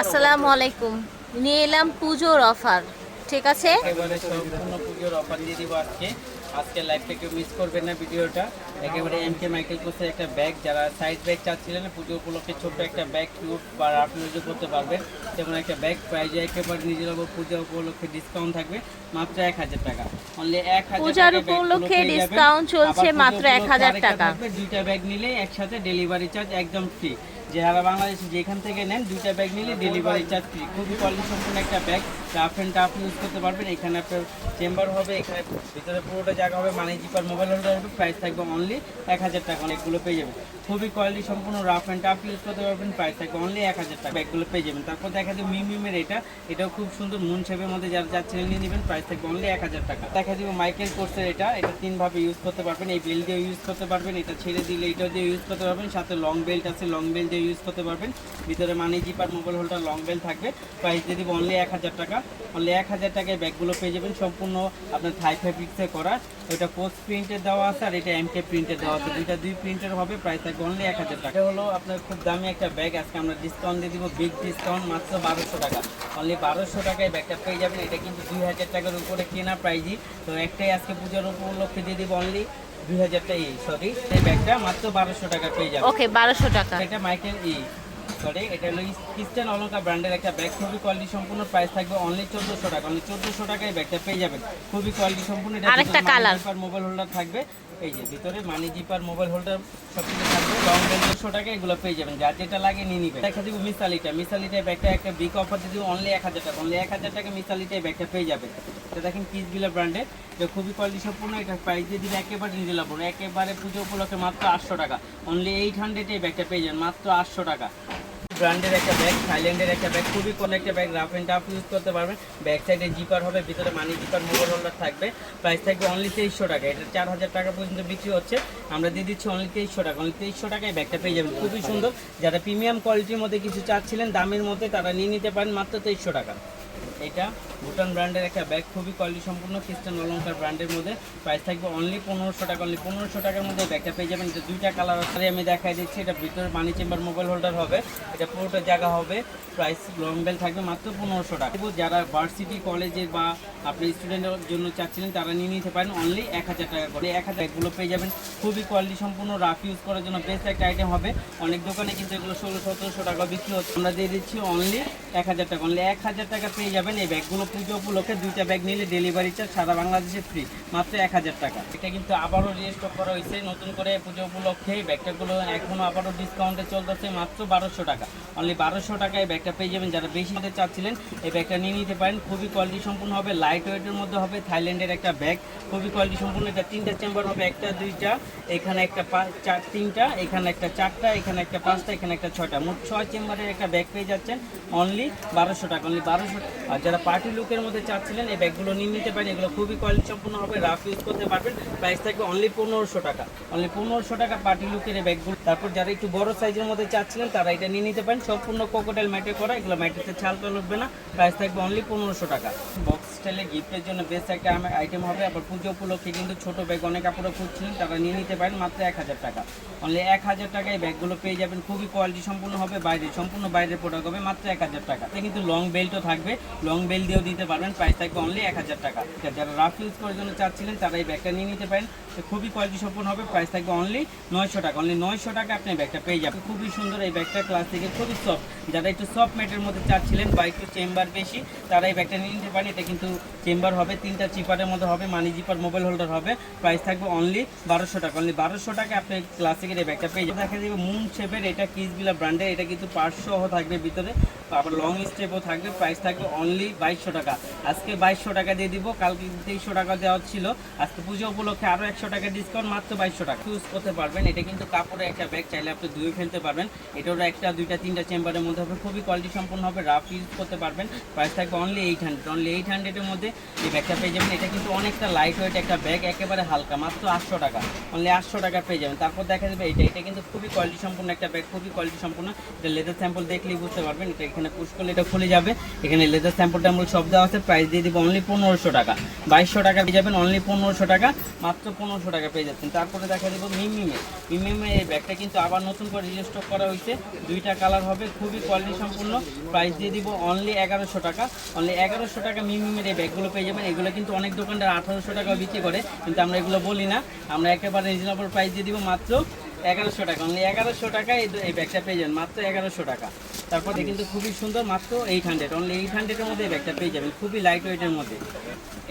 আসসালামু আলাইকুম। নিয়ে এলাম পুজোর অফার ঠিক আছে? একেবারে সম্পূর্ণ পুজোর অফার দিয়ে দিব আজকে। আজকে লাইভটা কেউ মিস করবেন না ভিডিওটা। একেবারে এম কে মাইকেল কোর্সের একটা ব্যাগ যারা সাইড ব্যাগ চাচ্ছিলেন পুজো উপলক্ষে ছোট্ট একটা ব্যাগ কিউট বা করতে পারবেন। যেমন একটা ব্যাগ প্রাইজে একেবারে নিজের উপর পূজা উপলক্ষে ডিসকাউন্ট থাকবে মাত্র এক হাজার টাকা। অনলি এক হাজার পূজার উপলক্ষে discount চলছে মাত্র 1000 আরেকটা টাকা। দুইটা ব্যাগ নিলে একসাথে ডেলিভারি চার্জ একদম ফ্রি যারা বাংলাদেশে যেখান থেকে নেন, দুইটা ব্যাগ নিলে ডেলিভারি চার্জ ফ্রি খুবই কোয়ালিটি সম্পূর্ণ একটা bag rough and tough use করতে পারবেন। এখানে আপনার চেম্বার হবে, এখানে ভিতরে পুরোটা জায়গা হবে মানে জিপার মোবাইল হোল্ডার হবে প্রাইস থাকবে অনলি এক হাজার টাকা, অনেকগুলো পেয়ে যাবেন। খুবই কোয়ালিটি সম্পূর্ণ রাফ অ্যান্ড টাফ ইউজ করতে পারবেন প্রাইস থাকবে অনলি এক হাজার টাকা ব্যাগগুলো পেয়ে যাবেন। তারপর দেখা যাবে মিমিমের এটা। এটাও খুব সুন্দর মুন শেপের মধ্যে যারা যাচ্ছিলেন নিয়ে নেবেন প্রাইস থাকবে অনলি এক হাজার টাকা। দেখা যাবে মাইকেল কোর্সের এটা। এটা তিনভাবে ইউজ করতে পারবেন। এই বেল দিয়ে ইউজ করতে পারবেন। এটা ছেড়ে দিলে এটা দিয়ে ইউজ করতে পারবেন। সাথে লং বেল্ট আছে লং বেল্ট দিয়ে ইউজ করতে পারবেন। ভিতরে money zipper mobile holder long belt থাকবে। প্রাইস দিয়ে দিব অনলি এক হাজার টাকা। অনলি এক হাজার টাকায় ব্যাগগুলো পেয়ে যাবেন। সম্পূর্ণ আপনার থাই ফেব্রিক্সে করা। ওইটা পোস্ট প্রিন্টের দেওয়া আছে আর এটা এমকে প্রিন্টের দেওয়া আছে। দুইটা দুই প্রিন্টের হবে। প্রাইস থাকবে অনলি এক হাজার টাকা। হলো আপনার খুব দামি একটা ব্যাগ আজকে আমরা ডিসকাউন্ট দিয়ে দিব। বিগ ডিসকাউন্ট মাত্র বারোশো টাকা। অনলি বারোশো টাকায় ব্যাগটা পেয়ে যাবেন। এটা কিন্তু দুই হাজার টাকার উপরে কেনা প্রাইজই তো একটাই আজকে পুজোর উপলক্ষে দিয়ে দিব অনলি দুই হাজার সরি এই ব্যাগটা মাত্র বারোশো টাকা পেয়ে যাবেন ওকে বারোশো টাকা। এটা মাইকেল ই সরি এটা হলো ক্রিস্টান অলঙ্কার ব্র্যান্ডের একটা ব্যাগ খুবই কোয়ালিটি সম্পূর্ণ প্রাইস থাকবে অনলি চোদ্দোশো টাকা অনলি চোদ্দোশো টাকায় ব্যাগটা পেয়ে যাবেন। খুবই কোয়ালিটি সম্পূর্ণ এটা আরেকটা colour। মোবাইল হোল্ডার থাকবে। এই যে, ভিতরে মানি জিপার মোবাইল হোল্ডার সব কিছু থাকবে। লং দেড়শো টাকা এগুলো পেয়ে যাবেন। যার যেটা লাগে নিয়ে নিবেন। দেখা দিব মিসালিটা মিসালিটা ব্যাগটা একটা বিগ অফার দিয়ে অনলি এক হাজার টাকা। অনলি এক হাজার টাকা মিসালিটা ব্যাগটা পেয়ে যাবেন। এটা দেখেন কিস ব্র্যান্ডের এটা খুবই কোয়ালিটি সম্পূর্ণ। এটা প্রাইস দিয়ে দিলে একেবারে নিয়ে লাভ একেবারে পুজো উপলক্ষে মাত্র আটশো টাকা। অনলি এইট হান্ড্রেড ব্যাগটা পেয়ে যাবেন। মাত্র আটশো টাকা। ব্র্যান্ডের একটা ব্যাগ থাইল্যান্ডের একটা ব্যাগ খুবই কোন একটা bag rough and tough use করতে পারবেন। ব্যাক সাইডে জিপার হবে, ভিতরে মানি জিপার মোবাইল হোল্ডার থাকবে। প্রাইস থাকবে অনলি তেইশশো টাকা, এটা চার হাজার টাকা পর্যন্ত বিক্রি হচ্ছে। আমরা দিয়ে দিচ্ছি অনলি তেইশশো টাকা অনলি তেইশশো টাকায় ব্যাগটা পেয়ে যাবেন। খুবই সুন্দর। যারা প্রিমিয়াম কোয়ালিটির মধ্যে কিছু চাচ্ছিলেন, দামের মধ্যে তারা নিয়ে নিতে পারেন মাত্র তেইশশো টাকা। এটা ভুটান ব্র্যান্ডের একটা ব্যাগ, খুবই কোয়ালিটি সম্পূর্ণ খ্রিস্টান অলঙ্কার ব্র্যান্ডের মধ্যে। প্রাইস থাকবে অনলি পনেরোশো টাকা অনলি পনেরোশো টাকার মধ্যে ব্যাগটা পেয়ে যাবেন। এটা দুইটা কালার আছে, আমি দেখাই দিচ্ছি। এটা ভিতরে মানি চেম্বার মোবাইল হোল্ডার হবে। এটা পুরোটা জায়গা হবে। প্রাইস লং বেল থাকবে মাত্র পনেরোশো টাকা। এবং যারা ভার্সিটি কলেজে বা আপনি স্টুডেন্টের জন্য চাচ্ছিলেন, তারা নিয়ে নিতে পারেন অনলি এক হাজার টাকা করে। এক হাজার এগুলো পেয়ে যাবেন। খুবই কোয়ালিটি সম্পূর্ণ রাফ ইউজ করার জন্য বেস্ট একটা আইটেম হবে। অনেক দোকানে কিন্তু এগুলো ষোলো, সতেরোশো টাকা বিক্রি হচ্ছে। আমরা দিয়ে দিচ্ছি অনলি এক হাজার টাকা অনলি এক হাজার টাকা পেয়ে যাবেন। এই ব্যাগগুলো পুজো উপলক্ষে দুইটা ব্যাগ নিলে ডেলিভারি চার্জ সারা বাংলাদেশে ফ্রি মাত্র এক হাজার টাকা। এটা কিন্তু আবারও রেজিস্টার করা হয়েছে। নতুন করে পুজো উপলক্ষে ব্যাগটাগুলো এখনও আবারও ডিসকাউন্টে চলতেছে, মাত্র বারোশো টাকা। অনলি বারোশো টাকায় ব্যাগটা পেয়ে যাবেন। যারা বেশি নিতে চাচ্ছিলেন, এই ব্যাগটা নিয়ে নিতে পারেন। খুবই কোয়ালিটি সম্পূর্ণ হবে লাইট ওয়েটের মধ্যে হবে, থাইল্যান্ডের একটা ব্যাগ। খুবই কোয়ালিটি সম্পূর্ণ। এটা তিনটা চেম্বার হবে, একটা, দুইটা, এখানে একটা চার, তিনটা, এখানে একটা চারটা, এখানে একটা পাঁচটা, এখানে একটা ছয়টা। মোট ছয় চেম্বারের একটা ব্যাগ পেয়ে যাচ্ছেন। অনলি বারোশো টাকা অনলি বারোশো আর যারা পার্টি লুকের মধ্যে চাচ্ছিলেন, এই ব্যাগগুলো নিয়ে নিতে পারেন। এগুলো খুবই কোয়ালিটি সম্পূর্ণ হবে রাফ ইউজ করতে পারবেন। প্রাইস থাকবে অনলি পনেরোশো টাকা। অনলি পনেরোশো টাকা পার্টি লুকের এই ব্যাগগুলো তারপর যারা একটু বড় সাইজের মধ্যে চাচ্ছিলেন, তারা এটা নিয়ে নিতে পারেন। সম্পূর্ণ কোকোটেল ম্যাটে করা, এগুলো ম্যাটেতে ছাল টাল উঠবে না। প্রাইস থাকবে অনলি পনেরোশো টাকা। বক্স স্টাইলে গিফটের জন্য বেস্ট একটা আইটেম হবে। আবার পুজো উপলক্ষে কিন্তু ছোট ব্যাগ অনেক কাপড়ে খুঁজছিলেন, তারা নিয়ে নিতে পারেন মাত্র এক হাজার টাকা। অনলি এক হাজার টাকায় ব্যাগগুলো পেয়ে যাবেন। খুবই কোয়ালিটি সম্পূর্ণ হবে, বাইরে সম্পূর্ণ বাইরের প্রোডাক্ট হবে মাত্র এক হাজার টাকা। কিন্তু লং বেল্টও থাকবে। লং বেল্ট দিয়েও দিতে পারবেন। প্রাইস থাকবে অনলি এক হাজার টাকা। যারা রাফ ইউজ করার জন্য চাচ্ছিলেন, তারা এই ব্যাগটা নিয়ে নিতে পারেন। খুবই কোয়ালিটি সম্পূর্ণ হবে। প্রাইস থাকবে অনলি নয়শো টাকা। অনলি নয়শো টাকা আপনি ব্যাগটা পেয়ে যাবেন। খুবই সুন্দর এই ব্যাগটা ক্লাস থেকে খুবই সফট যারা একটু সফট ম্যাটের মধ্যে চাচ্ছিলেন বা একটু চেম্বার বেশি, তারা এই ব্যাগটা নিয়ে নিতে পারেন। এটা কিন্তু চেম্বার হবে, তিনটা চিপারের মধ্যে হবে। মানি জিপার মোবাইল হোল্ডার হবে। প্রাইস থাকবে অনলি বারোশো টাকা। অনলি বারোশো টাকা আপনি ক্লাসিকের এই ব্যাগটা পেয়ে যাবেন। দেখা যাবে মুন শেপের এটা কিসবিলা ব্র্যান্ডের এটা কিন্তু সহ থাকবে ভিতরে। আবার লং স্টেপও থাকবে। প্রাইস থাকবে অনলি বাইশশো টাকা। আজকে বাইশশো টাকা দিয়ে দিব, কালকে তেইশশো টাকা দেওয়া ছিল। আজকে পুজো উপলক্ষে আরও একশো টাকা ডিসকাউন্ট মাত্র বাইশশো টাকা। ইউজ করতে পারবেন, এটা কিন্তু কাপড়ের একটা ব্যাগ চাইলে আপনি ধুয়ে ফেলতে পারবেন। এটারও একটা, দুইটা, তিনটা চেম্বারের মধ্যে হবে, খুবই কোয়ালিটি সম্পূর্ণ হবে রাফ ইউজ করতে পারবেন। প্রাইস থাকবে only eight hundred only eight হান্ড্রেডের মধ্যে এই ব্যাগটা পেয়ে যাবেন। এটা কিন্তু অনেকটা লাইট ওয়েট একটা ব্যাগ একেবারে হালকা, মাত্র আটশো টাকা। অনলি আটশো টাকা পেয়ে যাবেন। তারপর দেখা যাবে এটা এটা কিন্তু খুবই কোয়ালিটি সম্পূর্ণ একটা ব্যাগ খুবই কোয়ালিটি সম্পূর্ণ এটা লেদার স্যাম্পল দেখলেই বুঝতে পারবেন। এটা এখানে পুশ করলে এটা খুলে যাবে। এখানে লেদার স্যাম্পল ট্যাম্পল সব দেওয়া আছে প্রাইস দিয়ে দিব অনলি পনেরোশো টাকা। বাইশশো টাকা পেয়ে যাবেন অনলি পনেরোশো টাকা, মাত্র পনেরোশো টাকা পেয়ে যাচ্ছেন। তারপরে দেখা দিব মিমিমে মিমিমে এই ব্যাগটা কিন্তু আবার নতুন করে রিস্টক করা হয়েছে। দুইটা কালার হবে, খুবই কোয়ালিটি সম্পূর্ণ। প্রাইস দিয়ে দিব অনলি এগারোশো টাকা। অনলি এগারোশো টাকা মিমিমের এই ব্যাগগুলো পেয়ে যাবেন। এগুলো কিন্তু অনেক দোকানদার আঠারোশো টাকা বিক্রি করে, কিন্তু আমরা এগুলো বলি না। আমরা একেবারে রিজনেবল প্রাইস দিয়ে দিব মাত্র এগারোশো টাকা অনলি এগারোশো টাকা এই ব্যাগটা পেয়ে যাবেন, মাত্র এগারোশো টাকা। তারপরে কিন্তু খুবই সুন্দর, মাত্র এইট হান্ড্রেড অনলি এইট হান্ড্রেডের মধ্যে এই ব্যাগটা পেয়ে যাবেন, খুবই লাইট ওয়েটের মধ্যে।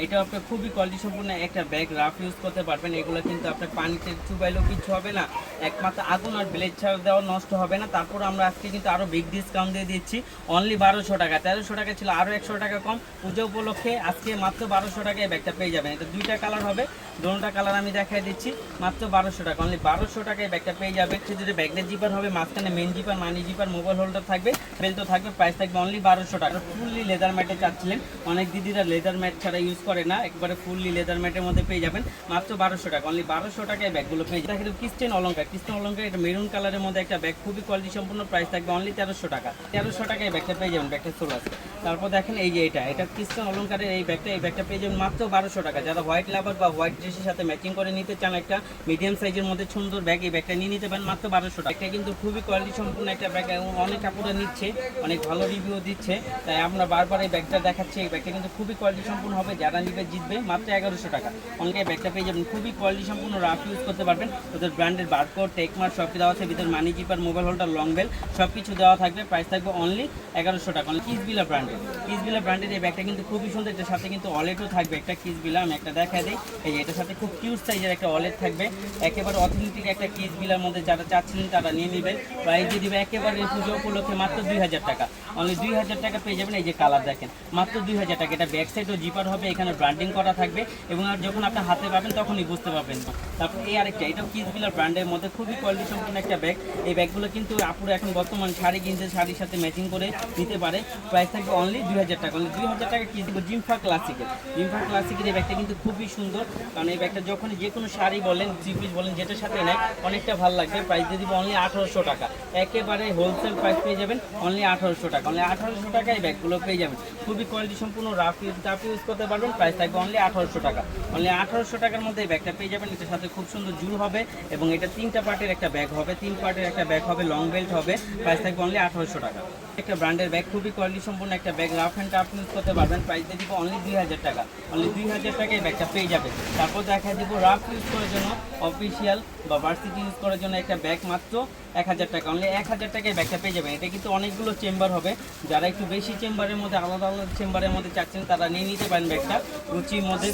এটা আপনার খুবই কোয়ালিটি সম্পূর্ণ একটা ব্যাগ রাফ ইউজ করতে পারবেন। এগুলো কিন্তু আপনার পানিতে চুবাইলেও কিছু হবে না। একমাত্র আগুন আর ব্লেড ছাড়া দেওয়া নষ্ট হবে না। তারপর আমরা আজকে কিন্তু আরও বিগ ডিসকাউন্ট দিয়ে দিচ্ছি। অনলি বারোশো টাকা। তেরোশো টাকা ছিল আরও একশো টাকা কম। পুজো উপলক্ষে আজকে মাত্র বারোশো টাকায় ব্যাগটা পেয়ে যাবেন। এটা দুইটা কালার হবে। দোনোটা কালার আমি দেখাই দিচ্ছি। মাত্র বারোশো টাকা। অনলি বারোশো টাকায় ব্যাগটা পেয়ে যাবে সে যদি ব্যাগের জিপার হবে, মাঝখানে main zipper money zipper mobile holder থাকবে বেল তো থাকবে প্রাইস থাকবে অনলি বারোশো টাকা। ফুললি লেদার ম্যাটে চাচ্ছিলেন। অনেক দিদিরা লেদার ম্যাট ছাড়া ইউজ করে না, একবারে ফুললি লেদার ম্যাটের মধ্যে পেয়ে যাবেন। মাত্র বারোশো টাকা অনলি বারোশো টাকায় ব্যাগগুলো পেয়ে যাবেন। দেখেন কিস্টেন অলঙ্কার কিস্টেন অলঙ্কার, এটা মেরুন কালারের মধ্যে একটা ব্যাগ খুবই কোয়ালিটি সম্পূর্ণ প্রাইস থাকবে অনলি তেরোশো টাকা। তেরোশো টাকায় ব্যাগটা পেয়ে যাবেন, ব্যাগটা চলে আসবে তারপর দেখেন এই যে এটা এটা কিস্টেন অলঙ্কারের এই ব্যাগটা এই ব্যাগটা পেয়ে যাবেন মাত্র বারোশো টাকা। যারা হোয়াইট লাভার বা হোয়াইট ড্রেসের সাথে ম্যাচিং করে নিতে চান একটা মিডিয়াম সাইজের মধ্যে সুন্দর ব্যাগ এই ব্যাগটা নিয়ে নিতে পারেন মাত্র বারোশো টাকা। এটা কিন্তু খুবই কোয়ালিটি সম্পূর্ণ একটা ব্যাগ এবং অনেক কাপড়ে নিচ্ছে, অনেক ভালো রিভিউ দিচ্ছে। তাই আমরা বারবার এই ব্যাগটা দেখাচ্ছি, এই ব্যাগটা কিন্তু খুবই কোয়ালিটি সম্পূর্ণ হবে। যারা নিবে জিতবে মাত্র এগারোশো টাকা। অনেকে ব্যাগটা পেয়ে যাবেন। খুবই কোয়ালিটি সম্পূর্ণ রাফ ইউজ করতে পারবেন। ওদের ব্র্যান্ডের বারকোড টেকমার সব কিছু দেওয়া আছে, ভিতরে money zipper mobile holder long belt সব কিছু দেওয়া থাকবে। প্রাইস থাকবে অনলি এগারোশো টাকা। কিসবিলা ব্র্যান্ডের কিসবিলা ব্র্যান্ডের এই ব্যাগটা কিন্তু খুবই সুন্দর। এটার সাথে কিন্তু ওয়ালেটও থাকবে। একটা কিসবিলা আমি একটা দেখা দিই। এই এটার সাথে খুব কিউট সাইজের একটা অলেট থাকবে। একেবারে অথেন্টিক একটা কিসবিলার মধ্যে যারা চাচ্ছিলেন তারা নিয়ে নেবেন। প্রাইস দিয়ে দিবে একেবারে পুজো উপলক্ষে মাত্র দুই হাজার টাকা। অনলি দুই হাজার টাকা পেয়ে যাবেন। এই যে কালার দেখেন, মাত্র দুই হাজার টাকা। এটা ব্যাক সাইডও জিপার হবে। এখানে ব্র্যান্ডিং করা থাকবে এবং যখন আপনার হাতে পাবেন তখনই বুঝতে পারবেন। তারপর এই আরেকটা এটাও কিসবিলার ব্র্যান্ডের মধ্যে খুবই কোয়ালিটি সম্পূর্ণ একটা ব্যাগ এই ব্যাগগুলো কিন্তু আপুরা এখন বর্তমান শাড়ি কিনতে, শাড়ির সাথে ম্যাচিং করে নিতে পারে। প্রাইস থাকবে অনলি দুই হাজার টাকা অনলি দুই হাজার টাকা কি দিব জিমফা ক্লাসিকের জিমফা ক্লাসিকের এই ব্যাগটা কিন্তু খুবই সুন্দর, কারণ এই ব্যাগটা যখন যে কোনো শাড়ি বলেন থ্রি পিস বলেন, যেটার সাথে নেয়, অনেকটা ভালো লাগবে। প্রাইস দিয়ে দিব অনলি আঠারোশো টাকা। একেবারে হোলসেল প্রাইস পেয়ে যাবেন অনলি আঠারোশো টাকা। অনলি আঠারোশো টাকা এই ব্যাগগুলো পেয়ে যাবেন। খুবই কোয়ালিটি সম্পূর্ণ রাফ ইউজ টাফ ইউজ করতে পারবেন। প্রাইস থাকবে অনলি আঠারোশো টাকা। অনলি আঠারোশো টাকার মধ্যে এই ব্যাগটা পেয়ে যাবেন। এটার সাথে খুব সুন্দর জুল হবে এবং এটা তিনটা পার্টের একটা ব্যাগ হবে। তিন পার্টের একটা ব্যাগ হবে লং বেল্ট হবে। প্রাইস থাকবে অনলি আঠারোশো টাকা। একটা ব্র্যান্ডের ব্যাগ খুবই কোয়ালিটি সম্পূর্ণ একটা bag rough and tough use করতে পারবেন। প্রাইস দিয়ে দিব অনলি দুই হাজার টাকা। অনলি দুই হাজার টাকায় ব্যাগটা পেয়ে যাবে তারপর দেখা দিব রাফ ইউজ করার জন্য অফিসিয়াল বা ভার্সিটি ইউজ করার জন্য একটা ব্যাগ মাত্র এক হাজার টাকা। অনলি এক হাজার টাকায় ব্যাগটা পেয়ে যাবেন। এটা কিন্তু অনেকগুলো চেম্বার হবে। যারা একটু বেশি চেম্বারের মধ্যে আলাদা আলাদা চেম্বারের মধ্যে চাচ্ছেন তারা নিয়ে নিতে পারেন ব্যাগটা রুচির মধ্যে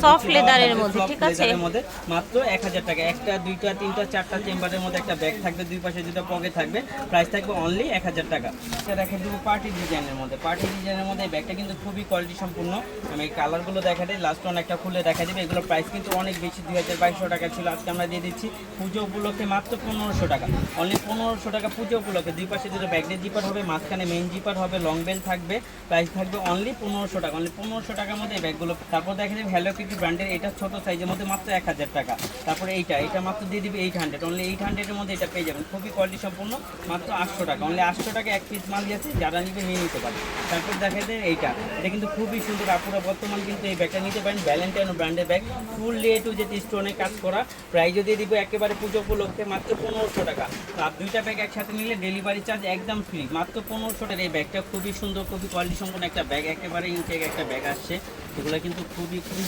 মধ্যে, ঠিক আছে? মধ্যে মাত্র এক হাজার টাকা। একটা দুইটা তিনটা চারটা চেম্বারের মধ্যে একটা ব্যাগ থাকবে। দুই পাশে দুটো পকে থাকবে। প্রাইস থাকবে অনলি এক হাজার টাকা। এটা দেখা দেবো পার্টি ডিজাইনের মধ্যে। পার্টি ডিজাইনের মধ্যে এই ব্যাগটা কিন্তু খুবই কোয়ালিটি সম্পূর্ণ। আমি এই কালারগুলো দেখা দিই লাস্ট ওয়ান একটা খুলে দেখা দেবে এগুলোর প্রাইস কিন্তু অনেক বেশি, দুই হাজার বাইশশো টাকা ছিল, আজকে আমরা দিয়ে দিচ্ছি। পুজো উপলক্ষে মাত্র পনেরোশো টাকা। অনলি পনেরোশো টাকা পুজো উপলক্ষে। দুই পাশে দুটো ব্যাগের জিপার হবে, মাঝখানে মেন জিপার হবে লং বেল থাকবে প্রাইস থাকবে অনলি পনেরোশো টাকা। অনলি পনেরোশো টাকার মধ্যে এই ব্যাগগুলো তারপর দেখা যাবে হ্যালো কিটি ব্র্যান্ডের এটা ছোট সাইজের মধ্যে মাত্র এক হাজার টাকা। তারপরে এইটা এটা মাত্র দিয়ে দিবে এইট হান্ড্রেড অনলি এইট হান্ড্রেডের মধ্যে এটা পেয়ে যাবেন। খুবই কোয়ালিটি সম্পূর্ণ, মাত্র আটশো টাকা। অনলি আটশো টাকা এক পিস মাল দিয়েছে। যারা নিবে নিয়ে নিতে পারে। তারপর দেখা যায় এইটা এটা কিন্তু খুবই সুন্দর আপুরা বর্তমান কিন্তু এই ব্যাগটা নিতে পারেন ভ্যালেন্টাইন ব্র্যান্ডের ব্যাগ ফুল লে টু যে স্টোনে কাজ করা। প্রাইজও দিয়ে দিব একেবারে পুজো উপলক্ষে মাত্র পনেরোশো টাকা। তো আর দুইটা ব্যাগ একসাথে নিলে ডেলিভারি চার্জ একদম ফ্রি মাত্র পনেরোশো টাকা। এই ব্যাগটা খুবই সুন্দর খুবই কোয়ালিটি সম্পন্ন একটা ব্যাগ একেবারে ইনটেক একটা ব্যাগ আসছে। এগুলো কিন্তু খুবই খুবই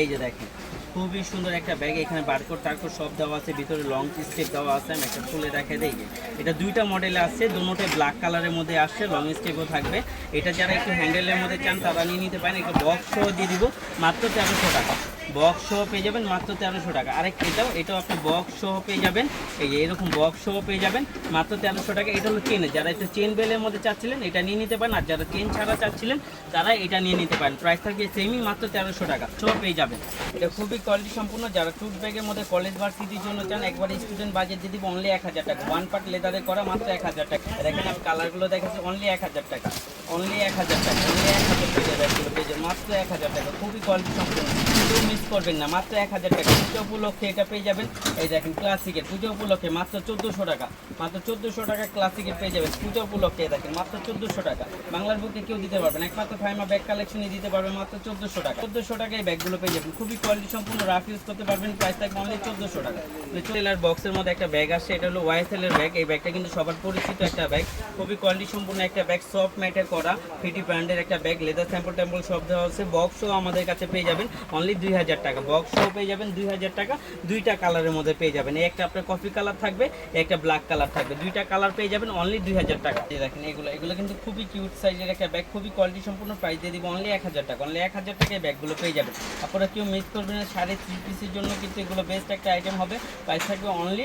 এই যে দেখেন খুবই সুন্দর একটা ব্যাগ এখানে বারকোড টারকোড সব দেওয়া আছে, ভিতরে লং স্টেপ দেওয়া আছে, আমি একটা খুলে দেখে দিই। এটা দুইটা মডেলে আসছে দুটোটাই ব্ল্যাক কালারের মধ্যে আসছে লং স্টেপও থাকবে। এটা যারা একটু হ্যান্ডেলের মধ্যে চান, তারা নিয়ে নিতে পারেন। একটা বক্সও দিয়ে দিব, মাত্র তেরোশো টাকা। বক্স সহ পেয়ে যাবেন মাত্র তেরোশো টাকা। আরেক এটাও এটাও আপনি বক্স সহ পেয়ে যাবেন। এই যে এরকম বক্স সহ পেয়ে যাবেন মাত্র তেরোশো টাকা। এটা হলো চেনে যারা একটু চেন বেলের মধ্যে চাচ্ছিলেন, এটা নিয়ে নিতে পারেন। আর যারা চেন ছাড়া চাচ্ছিলেন, তারা এটা নিয়ে নিতে পারেন। প্রাইস থাকবে সেমই মাত্র তেরোশো টাকা। সহ পেয়ে যাবেন। এটা খুবই কোয়ালিটি সম্পূর্ণ। যারা টুট ব্যাগের মধ্যে কলেজ ভার্সিটির জন্য চান, একবার স্টুডেন্ট বাজেট দিয়ে দিব অনলি এক হাজার টাকা। ওয়ান পার্ট লেদারে করা মাত্র এক হাজার টাকা। দেখেন আমি কালারগুলো দেখাচ্ছি অনলি এক হাজার টাকা। অনলি এক হাজার টাকা অনলি এক হাজার টাকা ব্যাগগুলো পেয়ে মাত্র এক হাজার টাকা, খুবই কোয়ালিটি সম্পূর্ণ। কেউ মিস করবেন না, মাত্র এক হাজার টাকা। পুজো উপলক্ষে এটা পেয়ে যাবেন, এই দেখেন ক্লাসিকের পুজো উপলক্ষে মাত্র চোদ্দোশো টাকা, মাত্র চোদ্দোশো টাকা ক্লাসিকের পেয়ে যাবেন। পুজো উপলক্ষে দেখেন, মাত্র চোদ্দোশো টাকা। বাংলার বুকে কেউ দিতে পারবেন একমাত্র ফাইমা ব্যাগ কালেকশনই দিতে পারবেন মাত্র চোদ্দোশো টাকা। চোদ্দোশো টাকা এই ব্যাগগুলো পেয়ে যাবেন। খুবই কোয়ালিটি সম্পূর্ণ রাফ ইউজ করতে পারবেন প্রাইস থাকবে অনলি চোদ্দোশো টাকা। ট্রেলার বক্সের মধ্যে একটা ব্যাগ আসছে এটা হলো ওয়াইএসএল এর ব্যাগ এই ব্যাগটা কিন্তু সবার পরিচিত একটা ব্যাগ খুবই কোয়ালিটি সম্পূর্ণ একটা ব্যাগ সফট ম্যাটের করা। ফিটি ব্র্যান্ডের একটা ব্যাগ লেদার স্যাম্পল ট্যাম্পল সব দেওয়া হচ্ছে বক্সও আমাদের কাছে পেয়ে যাবেন অনলি দুই হাজার টাকা। বক্সও পেয়ে যাবেন দুই হাজার টাকা। দুইটা কালারের মধ্যে পেয়ে যাবেন। একটা আপনার কফি কালার থাকবে একটা ব্ল্যাক কালার থাকবে। দুইটা কালার পেয়ে যাবেন অনলি দুই হাজার টাকা। এই দেখেন, এগুলো এগুলো কিন্তু খুবই কিউট সাইজের একটা ব্যাগ খুবই কোয়ালিটি সম্পূর্ণ প্রাইস দিয়ে দিব অনলি এক হাজার টাকা। অনলি এক হাজার টাকায় ব্যাগগুলো পেয়ে যাবেন। আপনারা কেউ মিস করবেন না সাড়ে থ্রি পিসের জন্য কিন্তু এগুলো বেস্ট একটা আইটেম হবে। প্রাইস থাকবে অনলি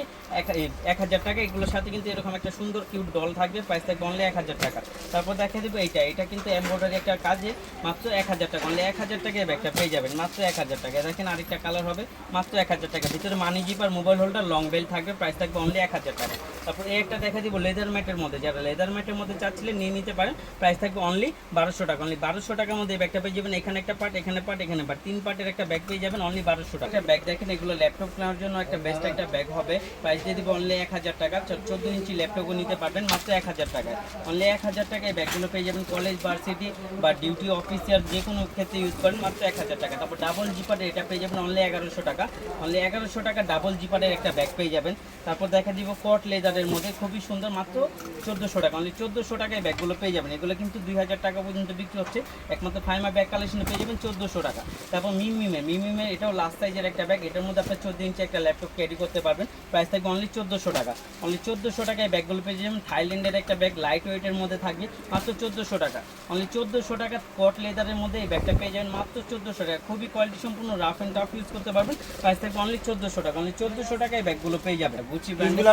এক হাজার টাকা। এগুলোর সাথে কিন্তু এরকম একটা সুন্দর কিউট ডল থাকবে। প্রাইস থাকবে অনলি এক হাজার টাকা। তারপর দেখা দেবো এইটা, এটা কিন্তু এমব্রয়ডারি একটা কাজে মাত্র এক হাজার টাকা। অনলি এক হাজার টাকায় ব্যাগটা পেয়ে যাবেন, মাত্র এক হাজার টাকা দেখেন আরেকটা কালার হবে, মাত্র এক হাজার টাকা। ভিতরে মানি জিপ আর মোবাইল হোল্ডার লং বেল থাকবে প্রাইস থাকবে অনলি এক হাজার টাকা। তারপর এই একটা দেখা দিব লেদার ম্যাটের মধ্যে। যারা লেদার ম্যাটের মধ্যে চাচ্ছিলেন, নিয়ে নিতে পারেন প্রাইস থাকবে অনলি বারোশো টাকা। অনলি বারোশো টাকার মধ্যে এই ব্যাগটা পেয়ে যাবেন। এখানে একটা পার্ট এখানে পার্ট এখানে পার্ট তিন পার্টের একটা ব্যাগ পেয়ে যাবেন অনলি বারোশো টাকা। ব্যাগ দেখেন, এগুলো ল্যাপটপ কেনার জন্য একটা বেস্ট একটা ব্যাগ হবে। প্রাইস দিয়ে দিব অনলি এক হাজার টাকা। চোদ্দ ইঞ্চি ল্যাপটপও নিতে পারবেন, মাত্র এক হাজার টাকায়। অনলি এক হাজার টাকায় ব্যাগগুলো পেয়ে যাবেন কলেজ ভার্সিটি বা ডিউটি অফিসিয়াল যে কোনো ক্ষেত্রে ইউজ করেন মাত্র এক হাজার টাকা। তারপর ডাবল জিপারের এটা পেয়ে যাবেন অনলি এগারোশো টাকা। অনলি এগারোশো টাকা ডাবল জিপারের একটা ব্যাগ পেয়ে যাবেন। তারপর দেখা দিব কট লেদারের মধ্যে, খুবই সুন্দর মাত্র চোদ্দোশো টাকা। অনলি চোদ্দোশো টাকায় ব্যাগগুলো পেয়ে যাবেন। এগুলো কিন্তু দুই হাজার টাকা পর্যন্ত বিক্রি হচ্ছে। একমাত্র ফাইমা ব্যাগ কালেকশনে পেয়ে যাবেন চোদ্দোশো টাকা। তারপর মিমিমে মিমিমে এটাও লাস্ট সাইজের একটা ব্যাগ এটার মধ্যে আপনার চোদ্দ ইঞ্চি একটা ল্যাপটপ ক্যারি করতে পারবেন। প্রাইস থাকবে অনলি চোদ্দোশো টাকা। অনলি চোদ্দোশো টাকায় ব্যাগগুলো পেয়ে যাবেন। থাইল্যান্ডের একটা ব্যাগ লাইট ওয়েটের মধ্যে থাকবে। মাত্র চোদ্দোশো টাকা। অনলি চোদ্দোশো টাকা কট লেদারের মধ্যে এই ব্যাগটা পেয়ে যাবেন মাত্র চোদ্দোশো টাকা। খুবই কোয়ালিটি সম্পূর্ণ রাফ অ্যান্ড টাফ ইউজ করতে পারবেন। প্রাইস থাকবে অনলি চোদ্দোশো টাকা। অনলি চোদ্দোশো টাকায় ব্যাগগুলো পেয়ে যাবেন। গুচি ব্র্যান্ডের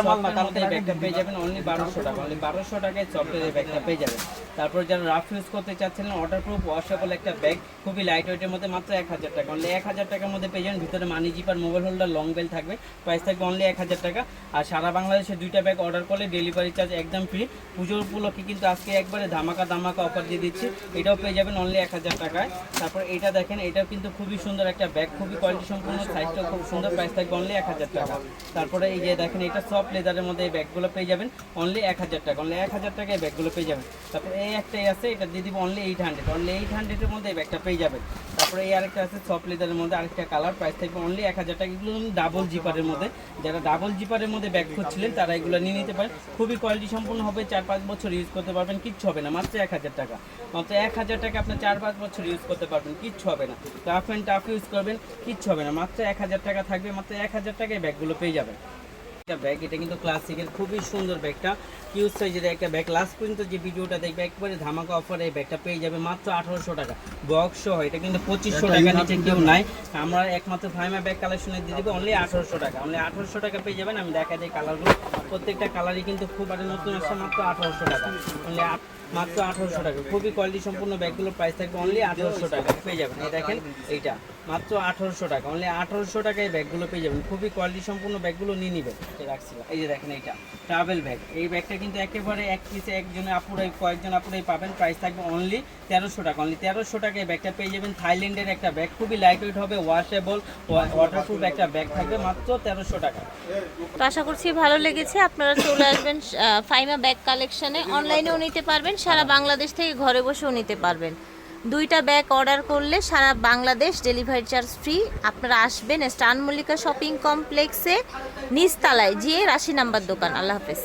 মধ্যে এই ব্যাগটা পেয়ে যাবেন অনলি বারোশো টাকা। অনলি বারোশো টাকায় এই ব্যাগটা পেয়ে যাবেন। তারপর যারা রাফ ইউজ করতে চাচ্ছিলেন ওয়াটার প্রুফ ওয়াশেবল একটা ব্যাগ খুবই লাইট ওয়েটের মধ্যে মাত্র এক হাজার টাকা। অনলি এক হাজার টাকার মধ্যে পেয়ে যাবেন। ভিতরে money zipper mobile holder long belt থাকবে। প্রাইস থাকবে অনলি এক হাজার টাকা। আর সারা বাংলাদেশে দুইটা ব্যাগ অর্ডার করলে ডেলিভারি চার্জ একদম ফ্রি পুজোর উপলক্ষে কিন্তু আজকে একবারে ধামাকা ধামাকা অফার দিয়ে দিচ্ছি। এটাও পেয়ে যাবেন অনলি এক হাজার টাকায়। তারপর এটা দেখেন, এটাও কিন্তু খুবই সুন্দর একটা ব্যাগ খুবই কোয়ালিটি সম্পূর্ণ সাইজটাও খুব সুন্দর প্রাইস থাকবে অনলি এক হাজার টাকা। তারপরে এই যে দেখেন, এটা সফট লেদারের মধ্যে এই ব্যাগগুলো পেয়ে যাবেন অনলি এক হাজার টাকা অনলি এক হাজার টাকায় ব্যাগগুলো পেয়ে যাবেন। তারপর এই একটাই আছে, এটা দিয়ে দিব only eight hundred only eight হান্ড্রেডের মধ্যে এই ব্যাগটা পেয়ে যাবেন। তারপরে এই আরেকটা আছে সফট লেদারের মধ্যে আরেকটা কালার প্রাইস থাকবে অনলি এক হাজার টাকা, এগুলো ডাবল জিপারের মধ্যে। যারা ডাবল জিপারের মধ্যে ব্যাগ খুঁজছিলেন, তারা এগুলো নিয়ে নিতে পারেন। খুবই কোয়ালিটি সম্পূর্ণ হবে, চার পাঁচ বছর ইউজ করতে পারবেন, কিচ্ছু হবে না, মাত্র এক হাজার টাকা। মাত্র এক হাজার টাকা আপনি চার পাঁচ বছর ইউজ করতে পারবেন, কিচ্ছু হবে না। টাফ অ্যান্ড টাফ ইউজ করবেন, কিচ্ছু হবে না। মাত্র এক হাজার টাকা থাকবে, মাত্র এক হাজার টাকায় ব্যাগগুলো পেয়ে যাবেন। একটা ব্যাগ এটা কিন্তু ক্লাসিকের খুবই সুন্দর ব্যাগটা কিউজ সাইজের একটা ব্যাগ লাস্ট পর্যন্ত যে ভিডিওটা দেখবে একবারে ধামাকা অফারে এই ব্যাগটা পেয়ে যাবে মাত্র আঠারোশো টাকা। বক্স সহ এটা কিন্তু পঁচিশশো টাকা নিচে কেউ নাই। আমরা একমাত্র ফাইমা ব্যাগ কালেকশনে দিয়ে দেবো অনলি আঠারোশো টাকা। অনলি আঠারোশো টাকা পেয়ে যাবেন আমি দেখা দিই কালারগুলো প্রত্যেকটা কালারই কিন্তু খুব আরে নতুন আসছে মাত্র আঠারোশো টাকা। অনলি মাত্র আঠারোশো টাকা। খুবই কোয়ালিটি সম্পূর্ণ ব্যাগগুলোর প্রাইস থাকবে অনলি আঠারোশো টাকা। পেয়ে যাবেন। এই দেখেন এইটা। মাত্র আঠারোশো টাকা। অনলি আঠারোশো টাকায় ব্যাগগুলো পেয়ে যাবেন। খুবই কোয়ালিটি সম্পূর্ণ ব্যাগগুলো নিয়ে নেবেন। রাখছিলাম এই যে দেখেন এইটা ট্রাভেল ব্যাগ এই ব্যাগটা কিন্তু একেবারে এক পিসে একজনে আপুরাই কয়েকজন আপুরাই পাবেন। প্রাইস থাকবে অনলি তেরোশো টাকা। অনলি তেরোশো টাকায় ব্যাগটা পেয়ে যাবেন। থাইল্যান্ডের একটা ব্যাগ খুবই লাইট ওয়েট হবে ওয়াশেবল ওয়াটারপ্রুফ একটা ব্যাগ থাকবে মাত্র তেরোশো টাকা। তো আশা করছি ভালো লেগেছে। আপনারা চলে আসবেন ফাইমা ব্যাগ কালেকশনে অনলাইনেও নিতে পারবেন সারা বাংলাদেশ থেকে ঘরে বসেও নিতে পারবেন। দুইটা ব্যাগ অর্ডার করলে সারা বাংলাদেশ ডেলিভারি চার্জ ফ্রি। আপনারা আসবেন স্টান মল্লিকা শপিং কমপ্লেক্সে, নিচতলায় যে রাশি নাম্বার দোকান। আল্লাহ হাফেজ।